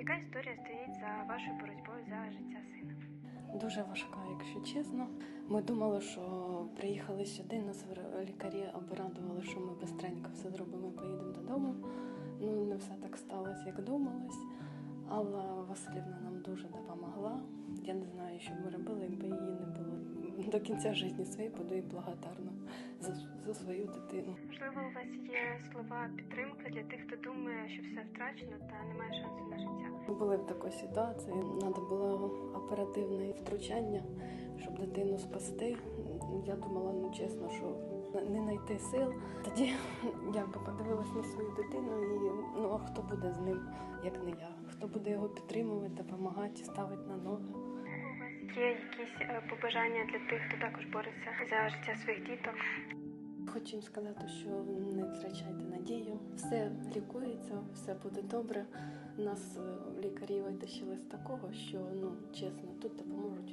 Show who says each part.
Speaker 1: Яка історія стоїть за вашою боротьбою за життя сина?
Speaker 2: Дуже важка, якщо чесно. Ми думали, що приїхали сюди, нас лікарі обрадували, що ми бистренько все зробимо і поїдемо додому. Ну, не все так сталося, як думалось. Алла Васильівна нам дуже допомогла. Я не знаю, що б ми робили, якби її не було. До кінця життя своєї буду їй благодарна за, за свою дитину.
Speaker 1: Можливо, у вас є слова підтримки для тих, хто думає, що все втрачено та немає життя.
Speaker 2: Були в такій ситуації, треба було оперативне втручання, щоб дитину спасти. Я думала, ну чесно, що не знайти сил. Тоді я би подивилась на свою дитину і ну а хто буде з ним, як не я? Хто буде його підтримувати, допомагати, ставити на ноги?
Speaker 1: Є якісь е, побажання для тих, хто також бореться за життя своїх діток?
Speaker 2: Хочу їм сказати, що. Все лікується, все буде добре. Нас е, лікарі витащили з такого, що ну чесно, тут допоможуть.